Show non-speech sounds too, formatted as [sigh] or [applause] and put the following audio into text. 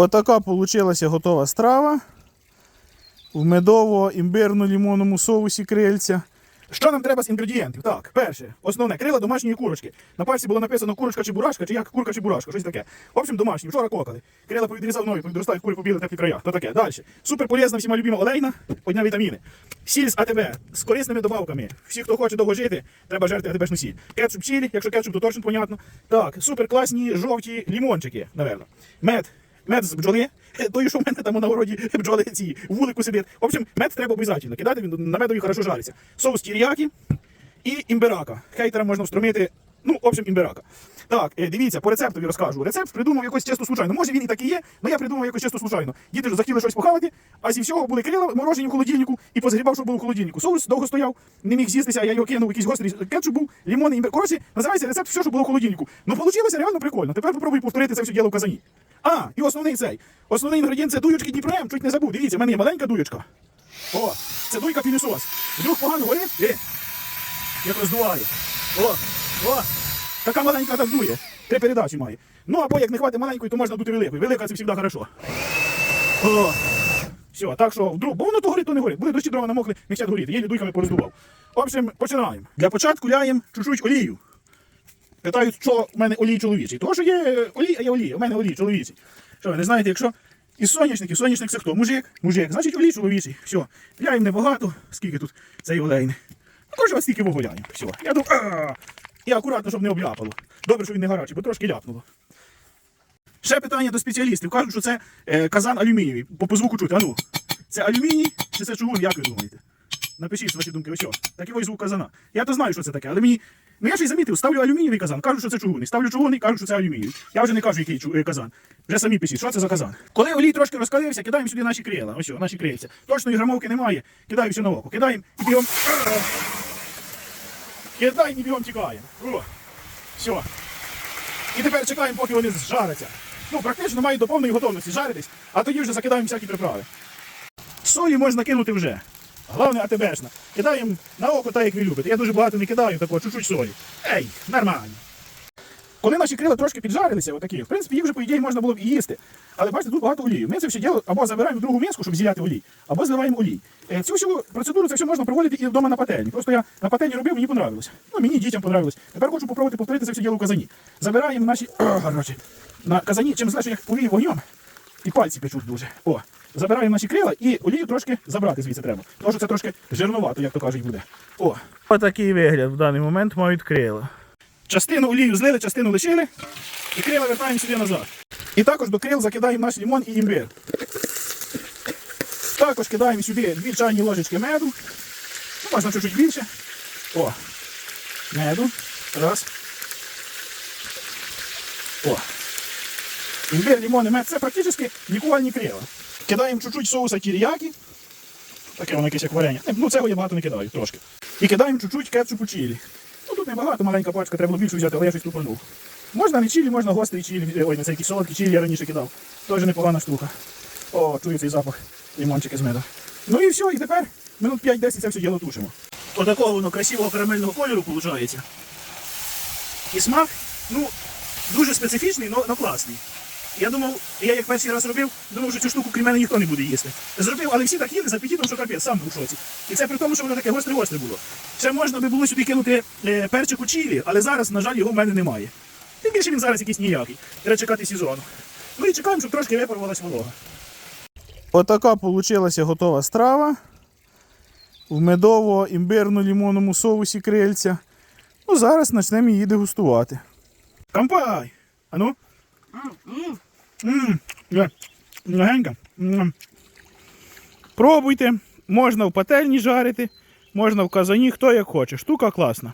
Отака получилася готова страва. В медово-імбирно-лімонному соусі крильця. Що нам треба з інгредієнтів? Так, перше, основне, крила домашньої курочки. На пальці було написано курочка чи бурашка, чи як курка чи бурашка, щось таке. В общем, домашні, вчора кокали. Крила повідрізав нові, повідростають кури побіли теплі края. То таке. Далі. Супер полезна всіма любима олейна, одня вітаміни. Сіль з АТБ з корисними добавками. Всі, хто хоче довго жити, треба жерти АТБшну сіль. Кетчуп чилі, якщо кетчуп, то точно понятно. Так, супер класні жовті лімончики, напевно. Мед. Мед з бджоли, той, що в мене там на городі бджоли ці вулику сидить. В общем, мед треба обов'язково кидати, він на медові хорошо жариться. Соус тіріякі і імбирака. Хейтера можна встромити. Ну, в общем, імбирака. Так, е, дивіться, по рецептові розкажу. Рецепт придумав якось чисто случайно. Може він і так і є, але я придумав якось чисто случайно. Діти ж захотіли щось похавати, а зі всього були крила морожені в холодильнику і позагрібав, що було в холодильнику. Соус довго стояв, не міг з'їстися, я його кинув, якийсь гострий кетчуп був, лімон, імбир. Коротше, називається рецепт все, що було в холодильнику. Ну, вийшло реально прикольно. Тепер попробуй повторити це все діло в казані. А, і основний цей. Основний інгредієнт це дуючки Дніпром, чуть не забув. Дивіться, в мене є маленька дуючка. О, це дуйка пілісос. Вдруг погано горить? Е, як роздуває. О, о, така маленька так дує. Три передачі має. Ну або як не хватить маленької, то можна дути великою. Велика це завжди. О, все, так що вдруг, бо воно то горить, то не горить. Були дощі дрова намокли, хочуть горіти. Є дуйками пороздував. В общем, починаємо. Для початку ляємо чуть-чуть олію. Питають, що в мене олій чоловічий. Тому що є олій, а є олій, у мене олій чоловічий. Що ви не знаєте, якщо із соняшників, соняшник це хто? Мужик, мужик, значить олій чоловічий. Все, ляємо небагато, скільки тут цей олейний. Ну, коротше, ось стільки воголяємо. Все. Я думаю, і акуратно, щоб не обляпало. Добре, що він не гарячий, бо трошки ляпнуло. Ще питання до спеціалістів. Кажуть, що це е, казан алюмінієвий. По, по звуку чути. А ну, це алюміній чи це чугун, як ви думаєте? Напишіть ваші думки, ось. Такий ось звук казана. Я то знаю, що це таке, але мені. Ну я ж і замітив, ставлю алюмінієвий казан, кажуть, що це чугунний. Ставлю чугунний, кажуть, що це алюмінієвий. Я вже не кажу, який чу- е, казан. Вже самі пишіть, що це за казан. Коли олій трошки розкалився, кидаємо сюди наші крила. Ось, наші крильця. Точної грамовки немає. Кидаю все на око. Кидаємо і бігом. Кидаємо і бігом тікаємо. Все. І тепер чекаємо, поки вони зжаряться. Ну, практично мають до повної готовності жаритись, а тоді вже закидаємо всякі приправи. Солі можна кинути вже. Головне АТБшна. Кидаємо на око так, як ви любите. Я дуже багато не кидаю, такого, чуть-чуть солі. Ей, нормально. Коли наші крила трошки піджарилися, отакі, в принципі, їх вже, по ідеї, можна було б і їсти. Але бачите, тут багато олії. Ми це все діло або забираємо в другу миску, щоб зіляти олій, або зливаємо олій. Е, Цю всю процедуру це все можна проводити і вдома на пательні. Просто я на пательні робив, мені понравилось. Ну, мені дітям понравилось. Тепер хочу попробувати повторити це все діло в казані. Забираємо наші. [clears throat] О, на казані, чим знаєш, як повію вогнем, і пальці печуть дуже. О, забираємо наші крила і олію трошки забрати звідси треба. Тому що це трошки жирнувато, як то кажуть, буде. О. Отакий вигляд в даний момент мають крила. Частину олію злили, частину лишили, і крила вертаємо сюди назад. І також до крил закидаємо наш лимон і імбир. Також кидаємо сюди дві чайні ложечки меду. Ну, можна чуть-чуть більше. О. Меду. Раз. О. Імбир, лимон і мед це практично лікувальні крила. Кидаємо чуть-чуть соуса тіріякі. Таке воно якесь як варення. Ну, цього я багато не кидаю, трошки. І кидаємо чуть-чуть кетчупу чилі. Небагато, маленька пачка, треба було більше взяти, але я щось тупанув. Можна не чилі, можна гострий чилі. Е, Ой, не цей солодкий чилі я раніше кидав. Теж непогана штука. О, чую цей запах лімончики з меду. Ну і все, і тепер минут 5-10 це все діло тушимо. Отакого воно красивого карамельного кольору виходить. І смак, ну, дуже специфічний, але класний. Я думав, я як перший раз робив, думав, що цю штуку крім мене ніхто не буде їсти. Зробив, але всі так їли з апетитом, що капець, сам був в шоці. І це при тому, що воно таке гостре-гостре було. Ще можна би було сюди кинути е, перчику чилі, але зараз, на жаль, його в мене немає. Тим більше він зараз якийсь ніякий. Треба чекати сезону. Ну і чекаємо, щоб трошки випарувалась волога. Отака получилася готова страва. В медово-імбирно-лімонному соусі крильця. Ну, зараз почнемо її дегустувати. Кампай! Ану? Ммм, є, легенька. Пробуйте. Можна в пательні жарити, можна в казані, хто як хоче. Штука класна.